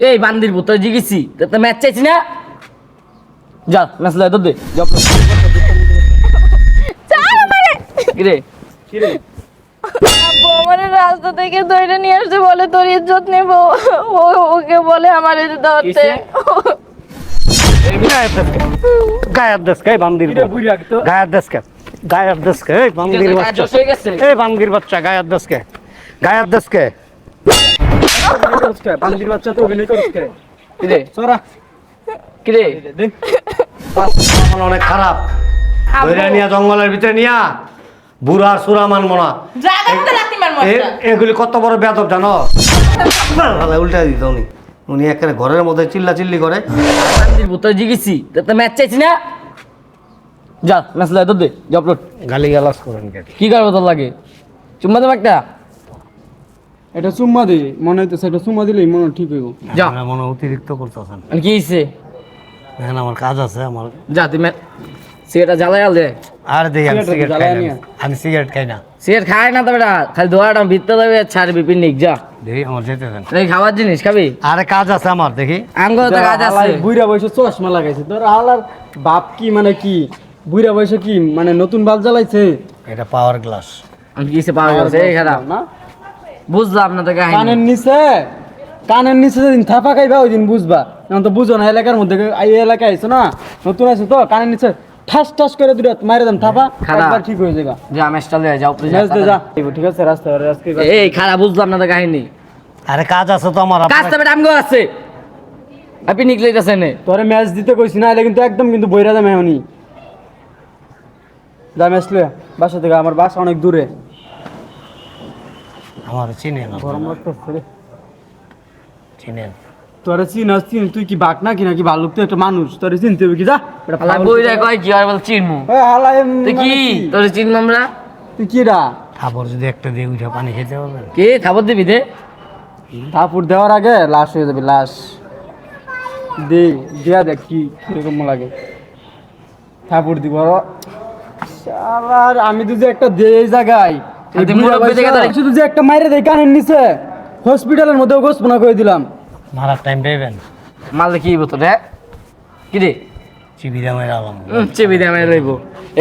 এই বান্দির পুত্র জিগেছি। তো ম্যাচ চাইছি না। যা ম্যাচ লাই তোর দে। আমারে। কিরে? আব্বু আমার রাস্তা থেকে ধরে নিয়ে আসছে বলে তোর ইজ্জত নেব ও ওকে বলে আমার ইজ্জত ধরতে গায়ের দেশ কে? বান্দির গায়ের দেশ কে? গায়ের দেশ কে? বান্দির বাচ্চা। হয়ে। এই বান্দির বাচ্চা গায়ের দেশ কে? গায়ের দেশ কে? বান্দির বাচ্চা তো অভিনয় করছে কিরে সরা। কিরে অনেক খারাপ। ধরে নিয়া জঙ্গলের ভিতরে নিয়া বুড়া সুরা মানবো না এগুলি কত বড় বেদব জানো? উল্টা দিত উনি। উনি একেবারে ঘরের মধ্যে চিল্লা চিল্লি করে। বান্দির ভূত জিগেছি। তো ম্যাচ চাইছি না? যা ম্যাচ তোর দে যা আপলোড গালি গালাস করেন কে? কি করব তোর লাগে? চুম্মা দেবো একটা এটা চুম্মা দে মনে হইতেছে এটা চুম্মা দিলেই মনে ঠিক হইব। যা। আপনারা মনে হয় অতিরিক্ত করতেছেন। মানে কি হয়েছে এখন আমার কাজ আছে আমার যা তুই ম্যাচ সিগারেটটা জ্বালাই আল দে। আর দেখি আমি সিগারেট সিগারেট খাই না। আমি সিগারেট খাই না। সিগারেট খায় না তো বেটা খালি দোয়াটা ভিতরে দেবে ছাড়বি পিকনিক যা। দেখি আমার যেতে দেন এই খাবার জিনিস খাবি? আরে কাজ আছে আমার দেখি। আঙ্গুর তো কাজ আছে। বুইরা বয়সে চশমা লাগাইছে। তোর আলার বাপ কি মানে কি? বুইরা বয়সে কি মানে নতুন বাল জ্বালাইছে? এটা পাওয়ার গ্লাস আমি কিসে পাওয়া গেছে এই খারাপ। না? বুঝলাম না তো কাহিনী। কানের নিচে কানের নিচে যেদিন থাপা খাইবা ওই দিন বুঝবা। এখন তো বুঝো না এলাকার মধ্যে এই এলাকায় আইছো না? নতুন আছে তো কানের নিচে ঠাস ঠাস করে দুটো মারে দাম থাপা একবার ঠিক হয়ে যাবে যা ম্যাচটা লয়ে যাও উপরে যা, ম্যাচ ঠিক আছে রাস্তা আজকে এই খারাপ বুঝলাম না তো কাহিনী। আরে কাজ আছে তো আমার কাজ তো বেটা আমগো আছে। আপনি নিকলাইতেছেন নে। তোরে ম্যাচ দিতে কইছি না এলে কিন্তু একদম কিন্তু বইরা দাম এমনই যা ম্যাচ লে বাসা থেকে আমার বাসা অনেক দূরে। আমার চিনে না গরম লাগতেছে রে। তোরে চিনাস চিন তুই কি বাঘ না কি নাকি ভালুক তুই একটা মানুষ তোরে চিনতে হবে কি যা বই রে কয় কি আর বল চিনমু হালা তুই কি তোর চিনমু আমরা তুই কি রা খাবার যদি একটা দিয়ে উঠে পানি খেতে পারবেন কে খাবার দিবি দে থাপুর দেওয়ার আগে লাশ হয়ে যাবে লাশ দে দিয়া দেখ কি কীরকম লাগে থাপুর দিব শালার আমি তো যে একটা দে এই জায়গায় শুধু যে একটা মাইরে দেয় কানের নিচে। হসপিটালের মধ্যে গোসপনা করে দিলাম। মারার টাইম পাইবেন মাল কি বতো রে কি রে? চিবি দামের আলাম। উম, চেপি দে লইব।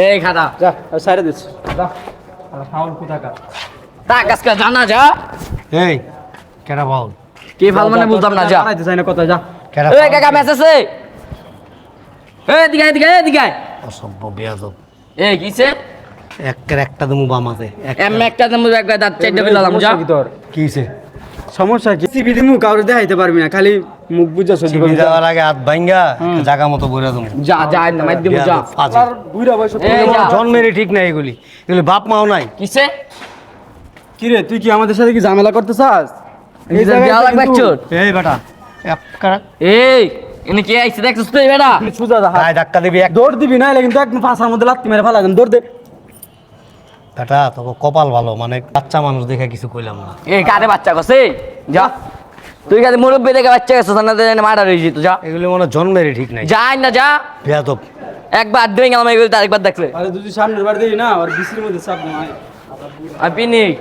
এই খাতা যা সাইরে দিস। যা। ফাউল কোথাকার তা কাজকা জানা যা। এই কেটা বল কি ভালো মানে বুঝলাম না যা। চাই না কথা যা। কেটা এই কাকা আছে এই দিকে দিকে দিকে অসভ্য বেয়াদব। এই কিছে একের একটা দমু বামাতে এম একটা দাঁত যা সমস্যা কি তোর? কি হইছে? সমস্যা কি? সিবি দিমু কাউরে দেখাইতে পারবি না খালি মুখ বুঝা সহ্য চিবি করবি দেওয়ার আগে হাত ভাঙ্গা জায়গা মতো বইরা দমু যা যা না মাই দিব যা। আর বুইরা বয়স জন্মেরই ঠিক নাই এগুলি। এগুলি বাপ মাও নাই। কিছে কি রে তুই কি আমাদের সাথে কি ঝামেলা করতে চাস? এই জায়গায় দেওয়া লাগবে চোট এই বেটা এই এনে কে আইছে দেখছিস তুই বেটা? সোজা যা, ধাক্কা দিবি এক দৌড় দিবি না কিন্তু একদম ফাঁসার মধ্যে লাত্তি মেরে ফেলা দৌড় দে। বেটা তোকে কপাল ভালো মানে বাচ্চা মানুষ দেখে কিছু কইলাম না। এই কারে বাচ্চা কসে যা। তুই কাছে মুরব্বি দেখে বাচ্চা গেছিস না তো মার্ডার হয়ে যেত যা। এগুলি মনে জন্মেরই ঠিক নাই। যাই না যা। বেয়াদব। একবার এগুলো আরেকবার দেখলে আরে তুই সামনের বার দিই না আর বিসির মধ্যে চাপ না আর পিনিক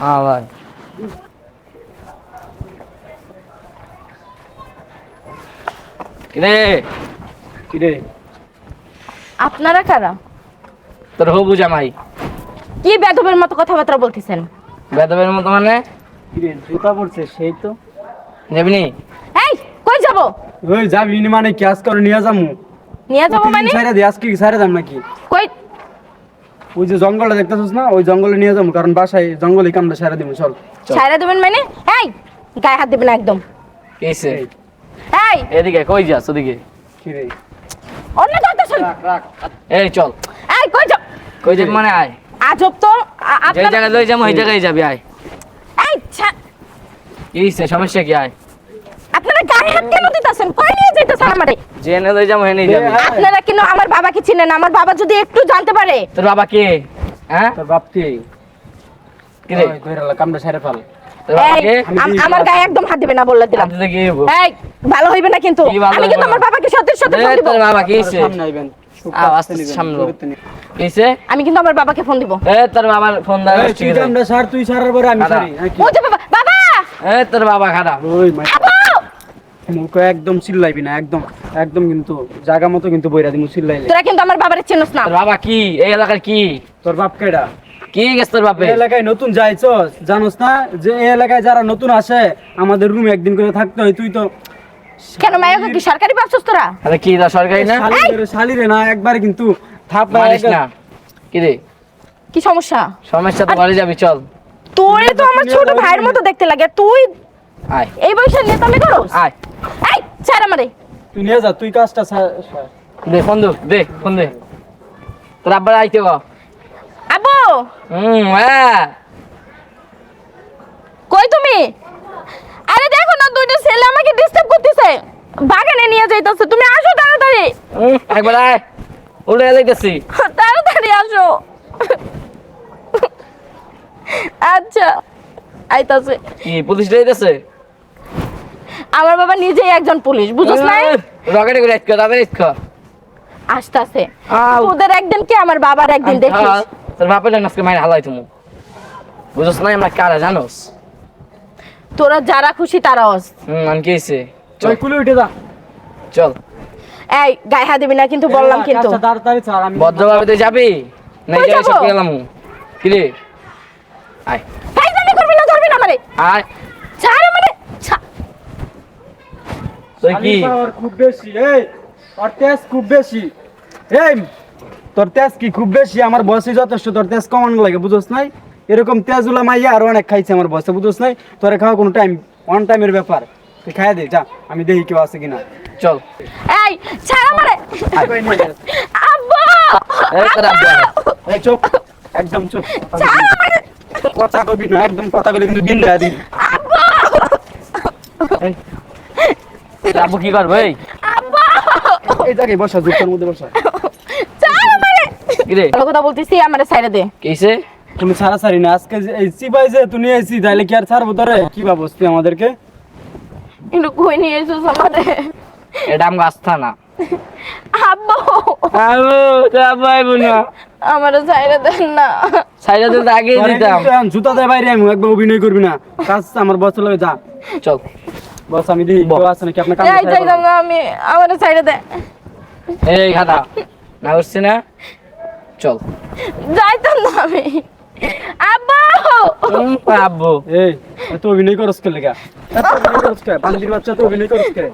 হ্যাঁ ভাই। রে কি রে আপনারা কারা? তোর হবু জামাই। কি বেদবের মতো কথাবার্তা বলতেছেন? বেদবের মতো মানে? কি জুতা পড়ছে সেই তো। যাবিনি এই কই যাব? ওই যাবি নি মানে কি আজকে নিয়ে যামু নিয়ে যাব মানে? সাইরা দি আজকে কি সাইরা দাম নাকি? কই? ওই যে জঙ্গলটা দেখতেছিস না? ওই জঙ্গলে নিয়ে যাব কারণ বাসায় জঙ্গলে কামটা সাইরা দিব? চল। ছাইরা দিবেন মানে? এই গায়ে হাত দিবেন না একদম। কেসে এই। এদিকে কই যাস ওদিকে? কি রে অন্য কথা শুন রাখ রাখ। এই চল। এই কই যাব? কই যাবি? মানে আয়। আজব তো যে জায়গায় লই যাব ওই জায়গায় যাবি আয়। এই হইছে? সমস্যা কি? আয়। আপনারা গায়ে হাত কেন দিতেছেন? কই নিয়ে যাইতেছেন আমারে? জেনে লই যাব হেনে যাবি। আপনারা কেন আমার বাবাকে চিনেন আমার বাবা যদি একটু জানতে পারে। তোর বাবা কে? হ্যাঁ? তোর বাপ কে? কি রে? কামটা সাইরা ফেল। আমার গায়ে একদম হাত দিবে না বললে দিলাম? এই ভালো হইবে না কিন্তু। আমি কিন্তু আমার বাবাকে সত্যি সত্যি তোর বাবা কি? সামনে আইবেন। আমি কিন্তু আমার বাবাকে ফোন দিব। এ তোর বাবার ফোন তুই কামটা সার তুই সারার পরে আমি। হ্যাঁ কি? ও যে বাবা বাবা! এ তোর বাবা ওই একদম চিল্লাইবি না একদম একদম কিন্তু জায়গা মতো কিন্তু বইরা দিমু চিল্লাইলে। তোরা কিন্তু আমার বাবারে চিনস না। তোর বাবা কি? এই এলাকার কি? তোর বাপ কেডা? কি গেছে তোর বাপে? এলাকায় নতুন যাইছস জানোস না? যে এই এলাকায় যারা নতুন আসে আমাদের রুমে একদিন করে থাকতে হয় তুই তো কেন মায়াকে কি সরকারি পাচ্ছস তোরা? আরে কি দা সরকারি না? শালিরে শালিরে না একবারে কিন্তু থাপ মারিস না। কি রে? কি সমস্যা? সমস্যা তো ঘরে যাবি চল। তোরে তো আমার ছোট ভাইয়ের মতো দেখতে লাগে তুই আয়। এই বয়সে নেতামি করস? আয়। এই ছাড় আমারে। তুই নিয়ে যা তুই কাজটা দে ফোন দে দে ফোন দে। তোর আব্বার আইতে গো আব্বু! হুম হ্যাঁ কই তুমি? দুইটা ছেলে আমাকে ডিস্টার্ব করতেছে। বাগানে নিয়ে যাইতাছে। তুমি আসো তাড়াতাড়ি। একবার আয়। উল্টে যাইতেছি। তাড়াতাড়ি আসো। আচ্ছা। আইতাছে। কি পুলিশ যাইতেছে? আমার বাবা নিজেই একজন পুলিশ বুঝছ না রকেটে করে আজকে তাদের আসতাছে। তোদের একদিন কি? আমার বাবার একদিন দেখিস। তোর বাপের আজকে মাইনে হালাই তুমি। বুঝছ না আমরা কারা জানোস? তোরা যারা খুশি তারা হস। হুম আমি কি চল। কুলে উঠে যা। চল। এই গায়ে হাত দিবি না কিন্তু বললাম কিন্তু। কাজটা তাড়াতাড়ি ছাড় আমি ভদ্রভাবে তুই যাবি? না যাই সব গেলাম। কি রে? আয়। ফাইজলামি করবি না ধরবি না আমারে। আয়। ছাড় আমারে। তুই কি? পাওয়ার খুব বেশি এই তোর তেজ খুব বেশি। এই তোর তেজ কি খুব বেশি? আমার বয়সে যথেষ্ট তোর তেজ কমানো লাগে বুঝোস নাই? এরকম তেজুলা মাইয়া আরও অনেক খাইছে আমার বসে বুঝোস নাই? তোরে খাওয়া কোনো টাইম ওয়ান টাইমের ব্যাপার। তুই খাই দে যা আমি দেখি কেউ আছে কিনা। চল। এই ছাড় আমারে! আব্বু! এই তোর আব্বা এই চুপ একদম চুপ। ছাড় আমারে! কথা কবি না একদম কথা বলে কিন্তু দিন দেয়া দিন তোর আব্বু কি করবে এই? আব্বু! এই জায়গায় বসা জুতার মধ্যে বসা। ছাড় আমারে! কি রে? কথা বলতেছি আমারে সাইডে দে। কিসে তুমি সারা ছাড়ি না আজকে এই চিপাই যে তুই নিয়ে এসি তাইলে কি আর ছাড়বো তোরে? কি ভাবস তুই আমাদেরকে? একটু কই নিয়ে এসো আমারে এটা আমগো আস্থা না। আব্বু! আব্বু আইবো না। আমারে সাইডে দেন না। তো তোরে দিতাম। জুতা দেয় বাইরে আমি একবার অভিনয় করবি না। কাজ আমার বস যা। চল। বস আমি দেখি কেউ আছে নাকি? আপনার এই যাইতাম না আমি আমারে সাইডে দে। এই খাতা না উঠছে না? চল। যাইতাম না আমি। আব্বু! হুম, আব্বু। এই এত অভিনয় করস কে লেগা? অভিনয় করস কে? বান্দির বাচ্চা তো অভিনয় করস কে?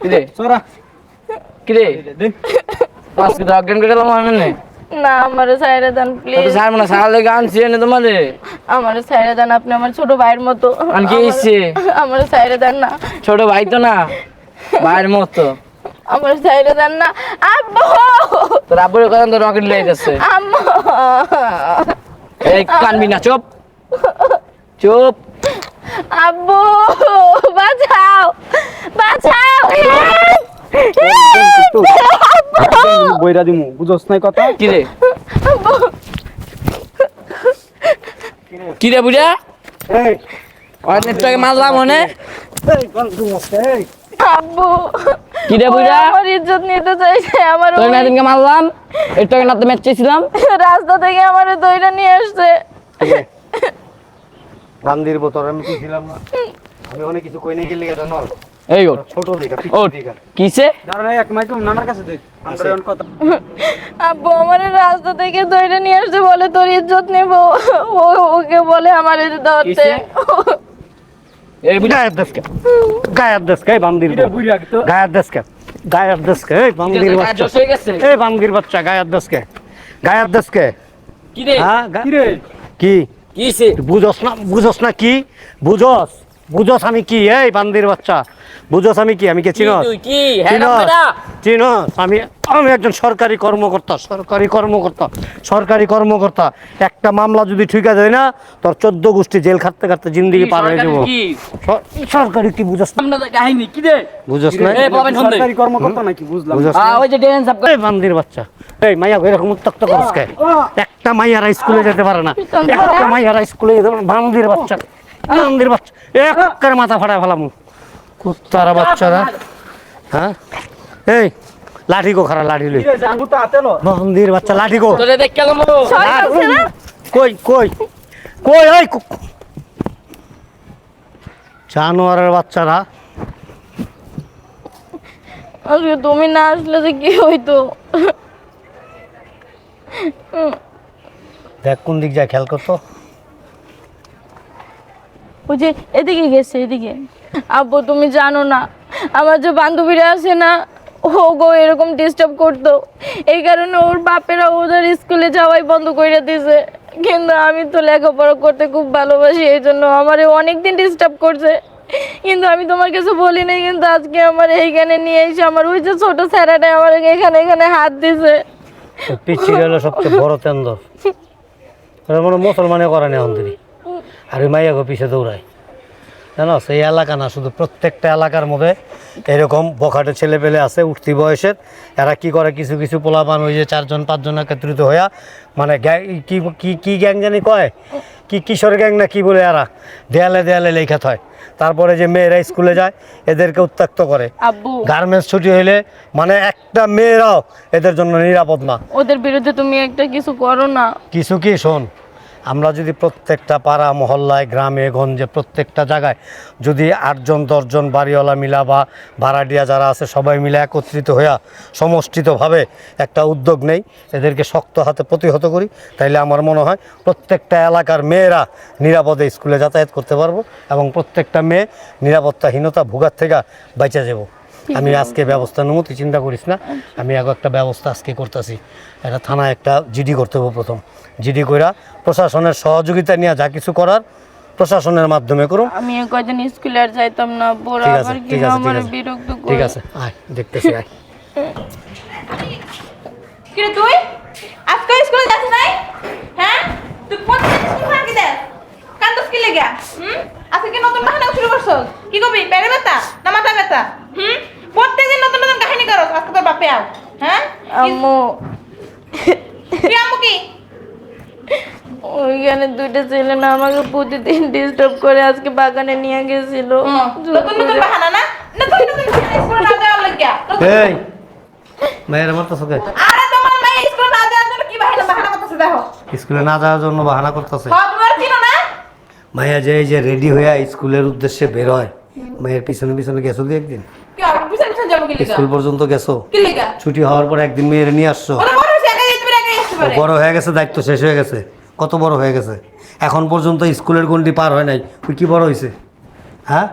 কি সরা। কি দে আজকে তো অজ্ঞান করে এলাম আমি না? না আমারে দেন তো তোমারে দেন আপনি আমার ছোট ভাইয়ের মতো। কি? আমারে সাইডে দেন না। ছোট ভাই তো না ভাইয়ের মতো। আমার সাইডে দেন না। আব্বু! তোর আব্বুর কথা তো রকেট লেগেছে আম্মু! এই কানবি না চুপ। চুপ। আব্বু বাঁচাও বাঁচাও বইরা দিমু বুঝস নাই কথা? কি রে? কি রে বুঝা এই। অনেকটাকে মারলাম মনে এই বন্ধু এই। আব্বু কি রে ওরা আমার ইজ্জত নিতে চাইছে আমার তোর মারলাম ম্যাচ চেয়েছিলাম। রাস্তা থেকে আমার দইটা নিয়ে আসছে। বান্দির বোতল আমি কি ছিলাম না। আমি অনেক কিছু কই নাই গেলে জানো এই ওর ছোট দিকা ওর কিসে? দাঁড়া এক মাইক নানার কাছে দেখ আমরা এখন কথা। আব্বু আমার রাস্তা থেকে দইটা নিয়ে আসছে বলে তোর ইজ্জত নেব। ও ওকে বলে আমার ধরতে। গায়ের দেশকে। গায়ের দেশকে বান্দির গায়ের দেশকে। গায়ের দেশকে এই বান্দির বাচ্চা। এই বান্দির বাচ্চা গায়ের দেশকে। গায়ের দেশকে। হ্যাঁ কি বুঝস না বুঝস না কি? বুঝস। বুঝস আমি কি? এই বান্দির বাচ্চা। বুঝস আমি কি? আমি কে? চিনস? তুই কি? হ্যাঁ না। চিনস? আমি আমি একজন সরকারি কর্মকর্তা সরকারি কর্মকর্তা সরকারি কর্মকর্তা। একটা মামলা যদি ঠিকা যায় না তোর চোদ্দ গোষ্ঠী জেল খাটতে খাটতে জিন্দিগি পার হয়ে যাব। সরকারি কি বুঝস কাহিনী কি রে? বুঝস না? সরকারি কর্মকর্তা নাকি? বুঝলাম। আ, ওই যে ডেন সাব এই বান্দির বাচ্চা। এই মাইয়া এরকম উত্তক্ত করস কে? একটা মাইয়ারা স্কুলে যেতে পারে না। একটা মাইয়ারা স্কুলে যেতে পারে বান্দির বাচ্চা। বান্দির বাচ্চা। এক মাথা ফাটা ফেলাম। কুত্তারা বাচ্চারা। হ্যাঁ? এই লাঠি গো খারা লাঠি লই। কি জাঙ্গু তো হাতে লো বান্দির বাচ্চা লাঠি গো তোরে দেখ কেন সরি কই? কই কই ওই জানোয়ারের বাচ্চারা। আজকে তুমি না আসলে যে কি হইতো? দেখ কোন দিক যায় খেয়াল করতো। ওই যে এদিকে গেছে, এদিকে। আব্বু, তুমি জানো না, আমার যে বান্ধবীরা আছে না ও গো এরকম ডিস্টার্ব করতো। এই কারণে ওর বাপেরা ওদের স্কুলে যাওয়াই বন্ধ করে দিয়েছে। কিন্তু আমি তো লেখাপড়া করতে খুব ভালোবাসি, এই জন্য আমার অনেক দিন ডিস্টার্ব করছে। কিন্তু আমি তোমার কিছু বলি নাই, কিন্তু আজকে আমার এইখানে নিয়ে এসে আমার ওই যে ছোট স্যারাটা আমার এখানে এখানে হাত দিছে পিচ্ছি হলো সবচেয়ে বড় তেন্দর। মুসলমানে করে না অন্ধেরি আর ওই মাইয়াগো পিছে দৌড়ায় জানো সেই এলাকা না শুধু প্রত্যেকটা এলাকার মধ্যে এরকম বখাটে ছেলে পেলে আছে উঠতি বয়সের। এরা কি করে কিছু কিছু পোলাপান ওই যে চারজন পাঁচজন একত্রিত হইয়া মানে গ্যাং কি কি কি গ্যাং জানি কয়? কি কিশোর গ্যাং না কি বলে এরা? দেয়ালে দেয়ালে লেখা হয় তারপরে যে মেয়েরা স্কুলে যায় এদেরকে উত্ত্যক্ত করে। গার্মেন্টস ছুটি হইলে মানে একটা মেয়েরাও এদের জন্য নিরাপদ না। ওদের বিরুদ্ধে তুমি একটা কিছু করো না। কিছু কি শোন আমরা যদি প্রত্যেকটা পাড়া, মহল্লায়, গ্রামে, গঞ্জে, প্রত্যেকটা জায়গায় যদি আটজন, দশজন বাড়িওয়ালা মিলা বা ভাড়াটিয়া যারা আছে, সবাই মিলে একত্রিত হইয়া সমষ্টিতভাবে একটা উদ্যোগ নেই, এদেরকে শক্ত হাতে প্রতিহত করি, তাইলে আমার মনে হয় প্রত্যেকটা এলাকার মেয়েরা নিরাপদে স্কুলে যাতায়াত করতে পারব এবং প্রত্যেকটা মেয়ে নিরাপত্তাহীনতা ভোগার থেকে বাইচা যাব। আমি আজকে ব্যবস্থা নেব তুই চিন্তা করিস না। আমি আগে একটা ব্যবস্থা আজকে করতেছি। এটা থানায় একটা জিডি করতে হবে প্রথম। জিডি কইরা প্রশাসনের সহযোগিতা নিয়ে যা কিছু করার প্রশাসনের মাধ্যমে করুন। আমি এই কয়দিন স্কুলে আর যাইতাম না আছে আবার কি আমার বিরক্ত করে। ঠিক আছে আয় দেখতেছি আয়। কিরে তুই? আজকে স্কুলে যাচ্ছিস নাই? হ্যাঁ? তুই প্রত্যেক স্কুল ফাঁকি দে কান্দস কি লেগে? হুম? আজকে কি নতুন বাহানা শুরু করছস? কি কবি পেরে ব্যথা না মাথা ব্যথা হুম প্রত্যেকদিন নতুন নতুন কাহিনী বাপে আও হ্যাঁ আম্মু কি আম্মু কি ওইখানে দুইটা ছেলে না আমাকে প্রতিদিন ডিস্টার্ব করে আজকে বাগানে নিয়ে গেছিল। নতুন নতুন বাহানা না? নতুন নতুন স্কুলে না যাওয়ার লাগিয়া এই মেয়ের আমার তো চোখে আরে তোমার মেয়ে স্কুলে না যাওয়ার জন্য কি বাহানা বাহানা করতেছে দেখো। স্কুলে না যাওয়ার জন্য বাহানা করতেছে। হ্যাঁ তুমি না? মাইয়া যে এই যে রেডি হইয়া স্কুলের উদ্দেশ্যে বের হয় মায়ের পিছনে পিছনে গেছো একদিন কি আর পিছন পিছন যাব কি লিগা স্কুল পর্যন্ত গেছো? ছুটি হওয়ার পর একদিন মেয়ের নিয়ে আসছো? বড় হয়ে গেছে দায়িত্ব শেষ হয়ে গেছে। কত বড় হয়ে গেছে? এখন পর্যন্ত স্কুলের গন্ডি পার হয় নাই। তুই কি বড় হয়েছে হ্যাঁ?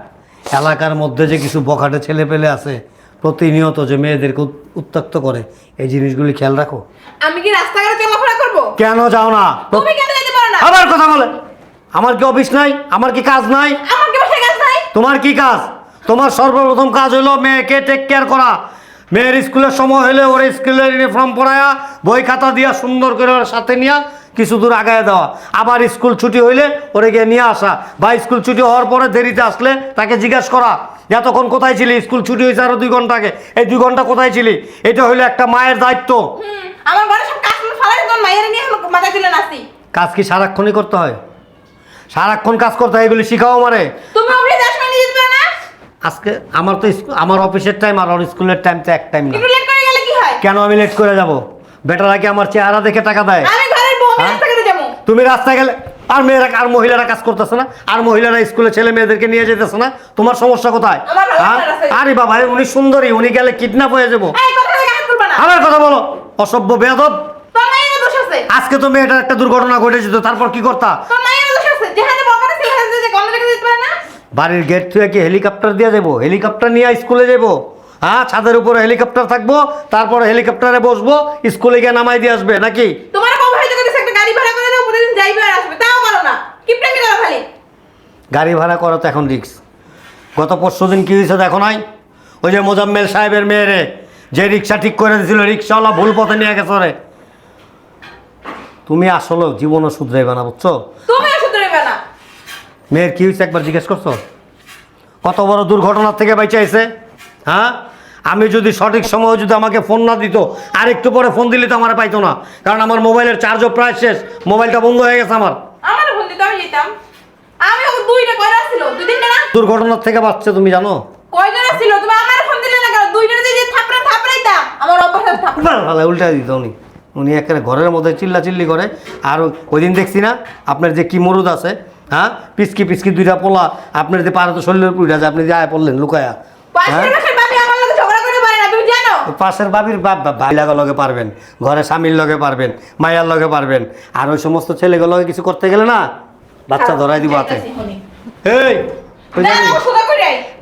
এলাকার মধ্যে যে কিছু বখাটে ছেলে পেলে আছে প্রতিনিয়ত যে মেয়েদেরকে উত- উত্ত্যক্ত করে এই জিনিসগুলি খেয়াল রাখো। আমি কি রাস্তাঘাটে চলাফেরা করব? কেন যাও না? তুমি কেন যেতে পারো না? আবার কথা বলে। আমার কি অফিস নাই? আমার কি কাজ নাই? আমার কি কাজ নাই? তোমার কি কাজ? তোমার সর্বপ্রথম কাজ হলো মেয়েকে টেক কেয়ার করা। মেয়ের স্কুলের সময় হলে ওর স্কুলের ইউনিফর্ম পরায়া বই খাতা দিয়া সুন্দর করে ওর সাথে নিয়ে কিছু দূর আগায় দেওয়া। আবার স্কুল ছুটি হইলে ওরে গিয়ে নিয়ে আসা। বা স্কুল ছুটি হওয়ার পরে দেরিতে আসলে তাকে জিজ্ঞাসা করা এতক্ষণ কোথায় ছিলি? স্কুল ছুটি হয়েছে আরও দুই ঘণ্টা আগে। এই দুই ঘণ্টা কোথায় ছিলি? এটা হইল একটা মায়ের দায়িত্ব। আমার ঘরে সব কাজ করে ফালাই তোমার মায়ের নিয়ে এখন তুলে নাচি। কাজ কি সারাক্ষণই করতে হয়? সারাক্ষণ কাজ করতে হয় এগুলি শিখাও আমারে। তুমি না? আজকে আমার তো আমার অফিসের টাইম আর ওর স্কুলের টাইম তো এক টাইম না। একটু লেট করে গেলে কি হয়? কেন আমি লেট করে যাব? বেটারা কি আমার চেহারা দেখে টাকা দেয়। আমি ঘরের বউ আমি হ্যাঁ? তুমি রাস্তায় গেলে আর মেয়েরা আর মহিলারা কাজ করতেছে না আর মহিলারা স্কুলে ছেলে মেয়েদেরকে নিয়ে যেতেছে না। তোমার সমস্যা কোথায়? হ্যাঁ? আরে বাবা উনি সুন্দরী উনি গেলে কিডন্যাপ হয়ে যাব। আমার কথা বলো। অসভ্য বেয়াদব। আজকে তো মেয়েটার একটা দুর্ঘটনা ঘটে যেত তারপর কি করতা তোর মায়ের দোষ আছে যেখানে বকা না সেখানে যে গন্ধ লেগে যেতে পারে না বাড়ির গেট থেকে কি হেলিকপ্টার দিয়ে যাব? হেলিকপ্টার নিয়ে স্কুলে যাব? হ্যাঁ ছাদের উপরে হেলিকপ্টার থাকব তারপরে হেলিকপ্টারে বসবো স্কুলে গিয়ে নামাই দিয়ে আসবে নাকি? তোমার কম হয়তো করেছে একটা গাড়ি ভাড়া করে দাও প্রতিদিন যাইবে আর আসবে তাও করো না। কি করো খালি? গাড়ি ভাড়া করা তো এখন রিক্স গত পরশু দিন কী হয়েছে দেখো নাই? ওই যে মোজাম্মেল সাহেবের মেয়েরে যে রিক্সা ঠিক করে দিয়েছিল রিক্সাওয়ালা ভুল পথে নিয়ে গেছে রে। তুমি আসলে জীবনও শুধরাইবে না বুঝছ? না মেয়ের কী হয়েছে একবার জিজ্ঞেস করছ? কত বড় দুর্ঘটনার থেকে বেঁচে আইছে হ্যাঁ? আমি যদি সঠিক সময়ে যদি আমাকে ফোন না দিত আর একটু পরে ফোন দিলে তো আমার পাইতো না। কারণ আমার মোবাইলের চার্জও প্রায় শেষ মোবাইলটা বন্ধ হয়ে গেছে আমার। আমার ভুল দিতে আমি যেতাম। আমি ওকে দুইটা কয়টা ছিল? দুই তিনটা না? দুর্ঘটনার থেকে বাঁচছে তুমি জানো? কয়জন ছিল? তুমি আমার ফোন দিলে না কেন? দুইটা যে থাপড়া থাপড়াইতাম। আমার অভ্যাস থাপড়া। উল্টা দিত উনি। উনি একেবারে ঘরের মধ্যে চিল্লা চিল্লি করে। আর ওই দিন দেখছি না আপনার যে কি মরুদ আছে হ্যাঁ? পিসকি পিসকি দুইটা পোলা। আপনার যে পারে তো শরীরের পুইটা আছে আপনি যে আয় পড়লেন লুকায়া। পাশের হ্যাঁ? লগে বাবির বাপ ভাই লাগার লগে পারবেন ঘরে স্বামীর লগে পারবেন মায়ের লগে পারবেন আর ওই সমস্ত ছেলেগুলো লগে কিছু করতে গেলে না বাচ্চা ধরাই দিব হাতে। এই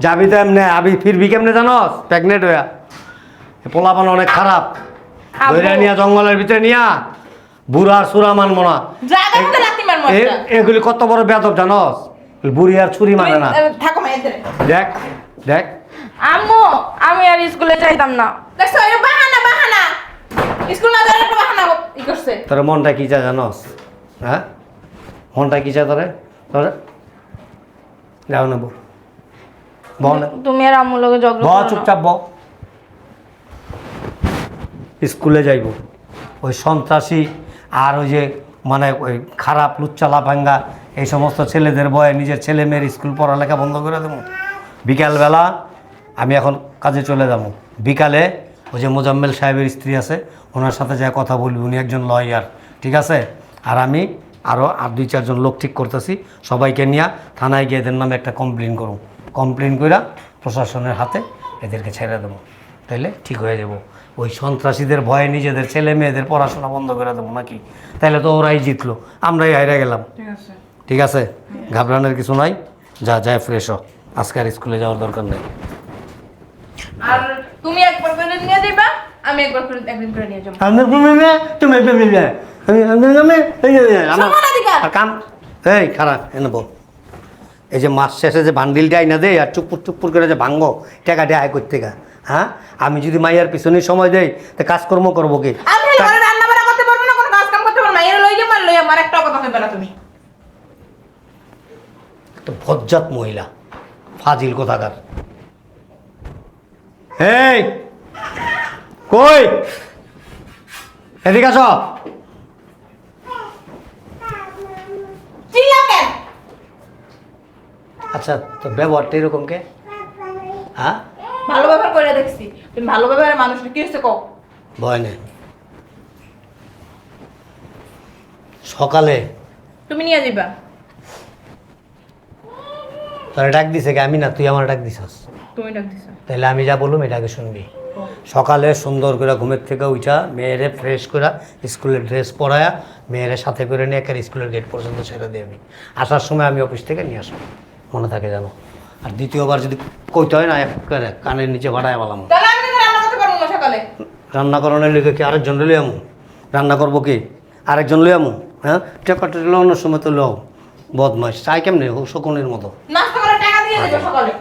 যাবি? তো এমনি আবি ফিরবি কেমনে জানস? প্রেগনেন্ট হইয়া। পোলাপান অনেক খারাপ। ধইরা নিয়া জঙ্গলের ভিতরে নিয়া বুড়া সুরা মানবো না। এগুলি কত বড় বেদব জানস? বুড়ি আর ছুরি মানে না। থাকো মা দেখ দেখ। আম্মু আমি আর স্কুলে যাইতাম না। দেখছ বাহানা বাহানা। স্কুল না যাওয়ার বাহানা ই করছে। তোর মনটা কি চায় জানস? হ্যাঁ? মনটা কি চায় তোরে? তোরে? যাও নেব বল তুমি আর আম্মুর লগে ব ঝগড়া করো চুপচাপ ব স্কুলে যাইব। ওই সন্ত্রাসী আর ওই যে মানে ওই খারাপ লুচ্চালা ভাঙ্গা এই সমস্ত ছেলেদের বয়ে নিজের ছেলে মেয়ের স্কুল পড়ালেখা বন্ধ করে দেবো। বিকালবেলা আমি এখন কাজে চলে যাব। বিকালে ওই যে মোজাম্মেল সাহেবের স্ত্রী আছে, ওনার সাথে যা কথা বলবি, উনি একজন লয়ার ঠিক আছে? আর আমি আরও আর দুই চারজন লোক ঠিক করতেছি, সবাইকে নিয়ে থানায় গিয়ে এদের নামে একটা কমপ্লেন করুন কমপ্লেন কইরা প্রশাসনের হাতে এদেরকে ছেড়ে দেবো। তাইলে ঠিক হয়ে যাব। ওই সন্ত্রাসীদের ভয়ে নিজেদের ছেলে মেয়েদের পড়াশোনা বন্ধ করে দেবো নাকি? তাহলে তো ওরাই জিতলো। আমরাই হাইরা গেলাম। ঠিক আছে। ঘাবড়ানোর কিছু নাই? যা যায় ফ্রেশ হ। আজকে আর স্কুলে যাওয়ার দরকার নেই। আর তুমি একবার করে নিয়ে যাবা আমি একবার করে একদিন করে নিয়ে যাব। আমি তুমি না তুমি তুমি না আমি আমি আমি এই যে আমার কাম এই খারাপ এনে বল। এই যে মাস শেষে যে বান্ডিলটা আইনা দেয় আর চুপুর চুপুর করে যে ভাঙ্গো টাকাটা আয় করতে গা। হ্যাঁ? আমি যদি মাইয়ার পিছনে সময় দেই তা কাজকর্ম করব কি? আমি হলে ঘরে রান্না বান্না করতে পারব না কোনো কাজ কাম করতে পারব না। এর লই যাব আর লই আমার একটা কথা কইবে না তুমি। একটা ভজ্জাত মহিলা ফাজিল কোথাকার। এই কই? এদিকে আস। আচ্ছা তো ব্যবহারটা এরকম কে? হ্যাঁ? ভালো ব্যবহার করে দেখছি। তুমি ভালো ব্যবহারের মানুষটা কি হচ্ছে কও? ভয় নেই। সকালে তুমি নিয়ে যাবা তোরা ডাক দিছে কে আমি না তুই আমার ডাক দিছস? তুমি ডাক দিছো। তাহলে আমি যা বললাম এটাকে শুনবি। সকালে সুন্দর করে ঘুমের থেকে উঠা মেয়েরে ফ্রেশ করা স্কুলের ড্রেস পরায়া মেয়েরে সাথে করে নিয়ে একের স্কুলের গেট পর্যন্ত ছেড়ে দিয়ে আমি। আসার সময় আমি অফিস থেকে নিয়ে আসব। মনে থাকে জানো আর দ্বিতীয়বার যদি কইতে হয় না এক করে কানের নিচে ভাড়ায় বলাম তাহলে আমি তো রান্না করতে পারব না সকালে। রান্না করানোর লিখে কি আরেকজন লই আমু? রান্না করব কি? আরেকজন লই আমু? হ্যাঁ? টাকাটা অন্য সময় তো লও। বদমাস চাই কেমনে? শকুনের মতো। নাস্তা করে টাকা দিয়ে দেবো সকালে।